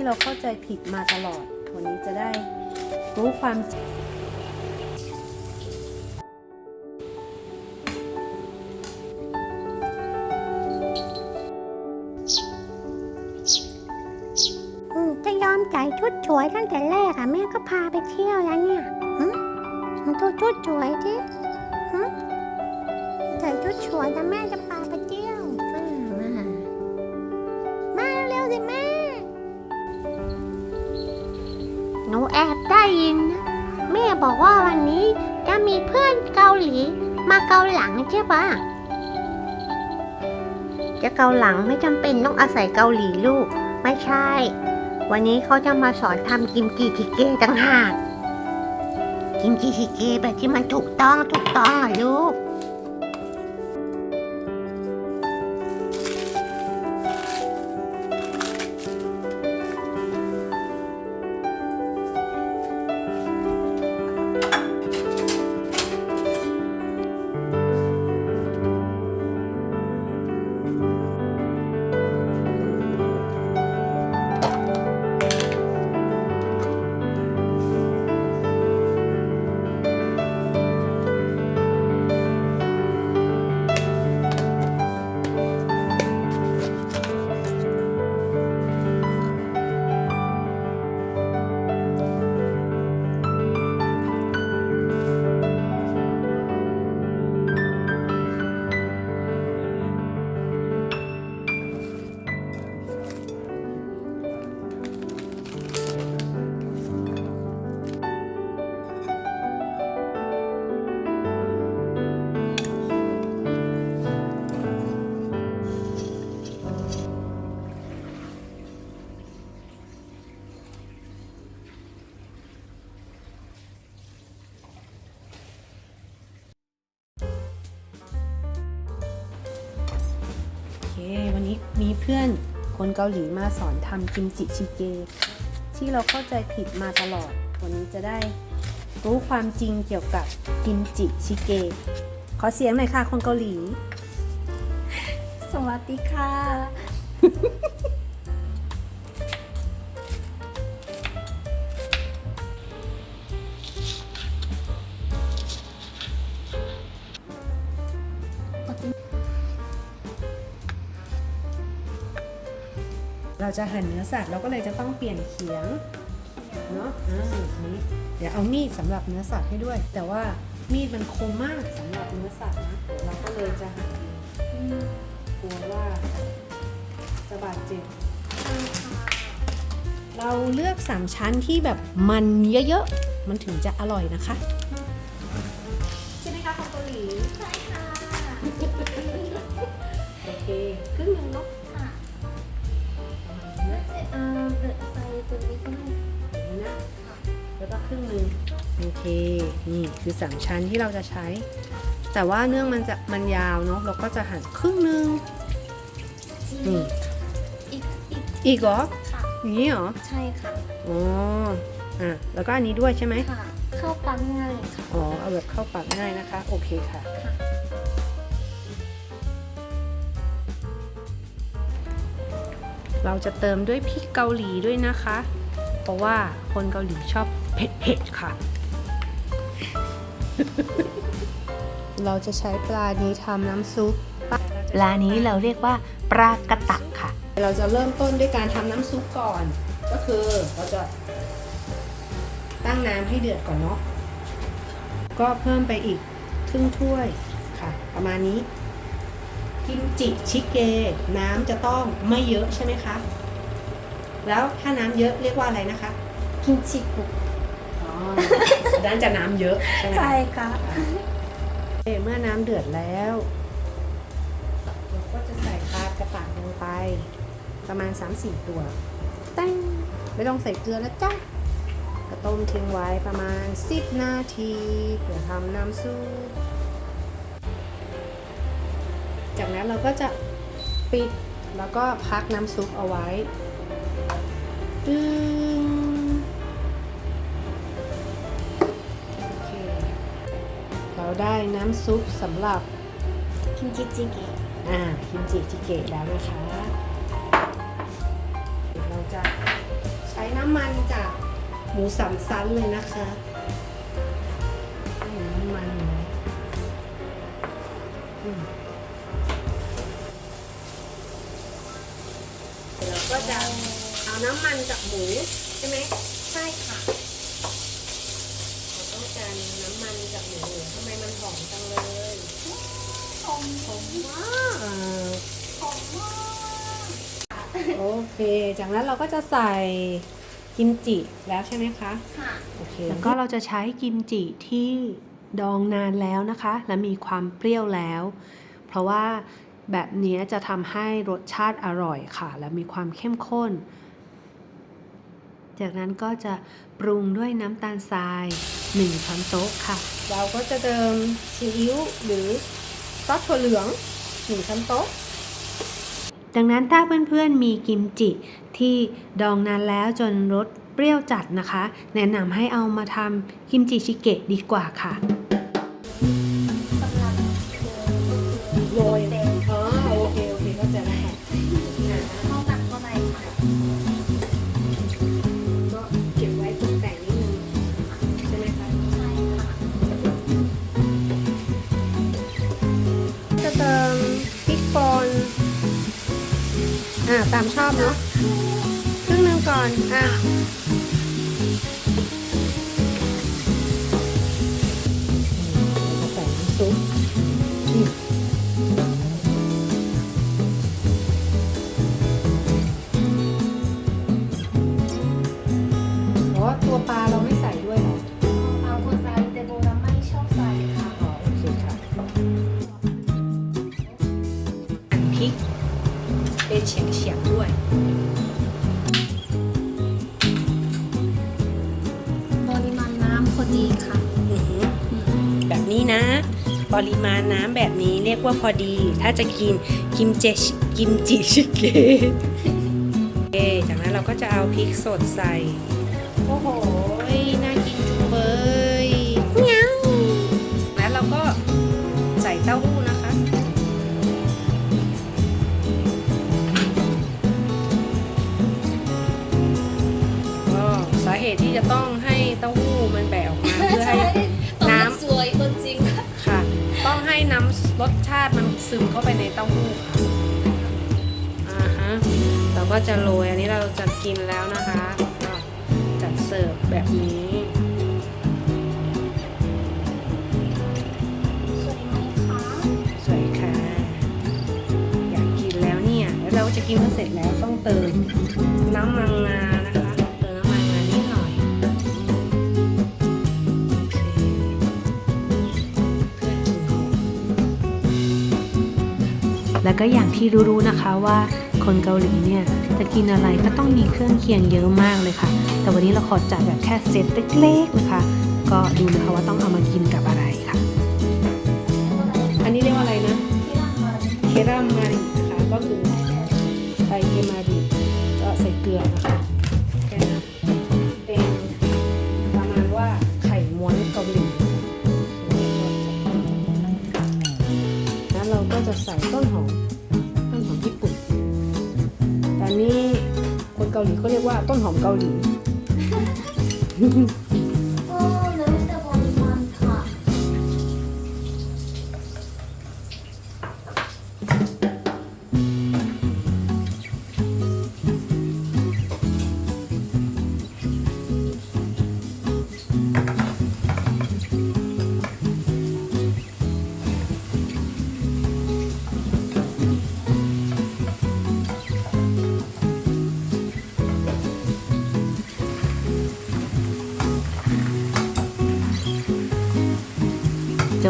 ที่เราเข้าใจผิดมาตลอด วันนี้จะได้รู้ความจริงอืมจะยอมจ่ายชุดสวยตั้งแต่แรกอะแม่ก็พาไปเที่ยวแล้วเนี่ยหึมันตัวชุดสวยดิหึใส่ชุดสวยแล้วแม่จะไป แอบได้ยินนะแม่บอกว่าวันนี้จะมีเพื่อนเกาหลีมาเกาหลังใช่ปะจะเกาหลังไม่จำเป็นต้องอาศัยเกาหลีลูก ไม่ใช่ วันนี้เขาจะมาสอนทำกิมจิทิเกต่างหาก กิมจิทิเกะแบบที่มันถูกต้องถูกต้องอะลูก วันนี้มีเพื่อนคนเกาหลีมาสอนทำกิมจิชิเก ที่เราเข้าใจผิดมาตลอด วันนี้จะได้รู้ความจริงเกี่ยวกับกิมจิชิเก ขอเสียงหน่อยค่ะคนเกาหลี สวัสดีค่ะ เราจะหั่นเนื้อสัตว์เราก็เลยจะต้องเปลี่ยนเขียงเนาะอ่านี้เดี๋ยวเอามีดสำหรับเนื้อสัตว์ให้ด้วย แต่ว่ามีดมันคมมากสำหรับเนื้อสัตว์นะเดี๋ยวเราก็เลยจะหั่นเองกลัวว่าจะบาดเจ็บเราเลือกสามชั้นที่แบบมันเยอะๆ มันถึงจะอร่อยนะคะ เค นี่คือสามชั้นที่เราจะใช้ แต่ว่าเนื่องมันจะมันยาวเนาะเราก็จะหั่นครึ่งหนึ่งนี่อีกอีกอีกเหรอค่ะอย่างนี้เหรอใช่ค่ะอ๋ออะแล้วก็อันนี้ด้วยใช่ไหมค่ะเข้าปั๊มง่ายค่ะอ๋อเอาแบบเข้าปากง่ายนะคะ โอเคค่ะค่ะเราจะเติมด้วยพริกเกาหลีด้วยนะคะ เพราะว่าคนเกาหลีชอบเผ็ดๆค่ะ เราจะใช้ปลานี้ทำน้ำซุป ปลานี้เราเรียกว่าปลากระตักค่ะ เราจะเริ่มต้นด้วยการทำน้ำซุปก่อน ก็คือเราจะตั้งน้ำให้เดือดก่อนเนาะ ก็เพิ่มไปอีกครึ่งถ้วยค่ะ ประมาณนี้ กิมจิชิเก น้ำจะต้องไม่เยอะใช่ไหมคะ แล้วถ้าน้ำเยอะเรียกว่าอะไรนะคะ กิมจิกุอ๋อ ด้านจะน้ำเยอะใช่ไหมคะใช่ค่ะโอเคเมื่อน้ำเดือดแล้วเราก็จะใส่ปลากระตักลงไป ประมาณ 3-4 ตัวตั้งไม่ต้องใส่เกลือแล้วจ้ะก็ต้มทิ้งไว้ประมาณ 10 นาทีเพื่อทำน้ำซุปจากนั้นเราก็จะปิดแล้วก็พักน้ำซุปเอาไว้ตึงโอ เราได้น้ำซุปสำหรับกิมจิจิเกะอ่าคิมจิจิเกะแล้วนะคะ เราจะใช้น้ำมันจากหมูสามชั้นเลยนะคะนี่น้ำมันนะอืมเดี๋ยวเราก็จะเอาน้ำมันจากหมูใช่ไหม ใช่ค่ะ เราต้องการน้ำมันจากหมูทำไมมันหอมจังเลย หอ มหอมมากหอมมากโอเค จากนั้นเราก็จะใส่กิมจิแล้วใช่ไหมคะ ค่ะโอเค แล้วก็เราจะใช้กิมจิที่ดองนานแล้วนะคะ และมีความเปรี้ยวแล้ว เพราะว่าแบบนี้จะทำให้รสชาติอร่อยค่ะ และมีความเข้มข้น จากนั้นก็จะปรุงด้วยน้ำตาลทราย1ช้อนโต๊ะค่ะ เราก็จะเติมซีอิ๊วหรือ ซอสถั่วเหลืองหนึ่งช้อนโต๊ะ ดังนั้นถ้าเพื่อนๆมีกิมจิที่ดองนานแล้วจนรสเปรี้ยวจัดนะคะ แนะนำให้เอามาทำกิมจิชิเกะดีกว่าค่ะ ชอบเนาะครึ่งหนึงก่อน อะ เฉียงเฉียงๆด้วย ปริมาณน้ำพอดีค่ะ อือหือแบบนี้นะ ปริมาณน้ำแบบนี้เรียกว่าพอดี ถ้าจะกินกิมเจชิกิมจิชิเกะโอเคจากนั้นเราก็จะเอาพริกสดใส่ ก็จะโรย อันนี้เราจะกินแล้วนะคะจัดเสิร์ฟแบบนี้ สวยไหมคะ สวยค่ะ อยากกินแล้วเนี่ย แล้วเราจะกินก็เสร็จแล้วต้องเติมน้ำมันงานะคะ เติมน้ำมันงานิดหน่อยเพื่อกินแล้วก็อย่างที่รู้ๆนะคะว่า คนเกาหลีเนี่ยจะกินอะไรก็ต้องมีเครื่องเคียงเยอะมากเลยค่ะ แต่วันนี้เราขอจัดแบบแค่เซตเล็กๆนะคะ ก็ดูนะคะว่าต้องเอามากินกับอะไรค่ะ อันนี้เรียกว่าอะไรนะ เครามารีนะคะ ก็คือไทเคมาริก็ใส่เกลือ ต้นหอมเกาหลี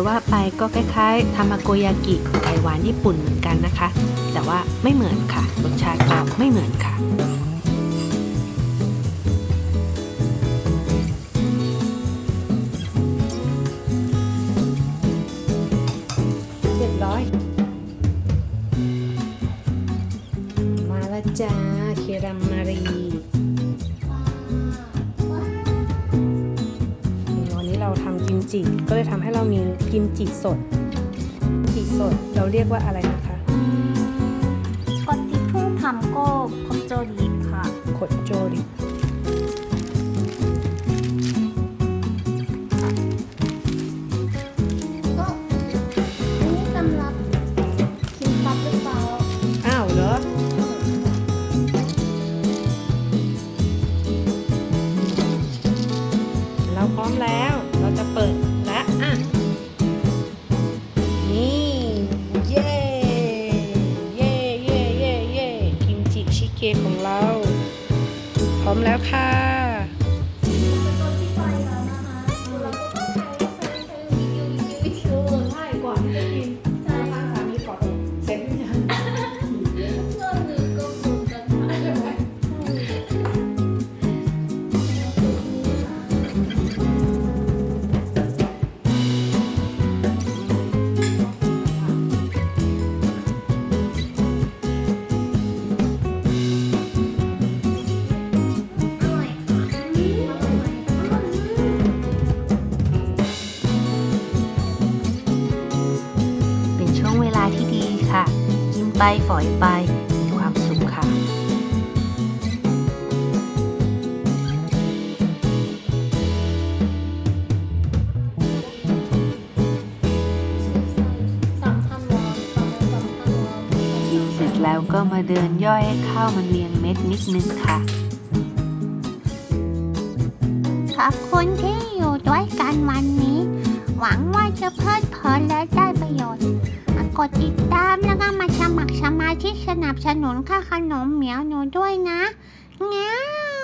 จะว่าไปก็คล้ายๆทามาโกยากิไข่หวานญี่ปุ่นเหมือนกันนะคะ แต่ว่าไม่เหมือนค่ะ รสชาติก็ไม่เหมือนค่ะเรียบร้อย มาแล้วจ้า จิก็เลยทำให้เรามีกิมจิสดกิมจิสดเราเรียกว่าอะไรนะคะก่อนที่เพิ่งทำก็คอมโจรีค่ะโคขดโจริก็อันนี้สำห แล้วค่ะ ฝอยไปมีความสุขค่ะกินเสร็จแล้วก็มาเดินย่อยให้ข้าวมันเรียงเม็ดนิดนึงค่ะ ขอบคุณที่อยู่ด้วยกันวันนี้ หวังว่าจะเพลิดเพลินและได้ประโยชน์ กดติดตามแล้วก็มาสมัครสมาชิกสนับสนุนค่าขนมเหมียวหนูด้วยนะเงี้ย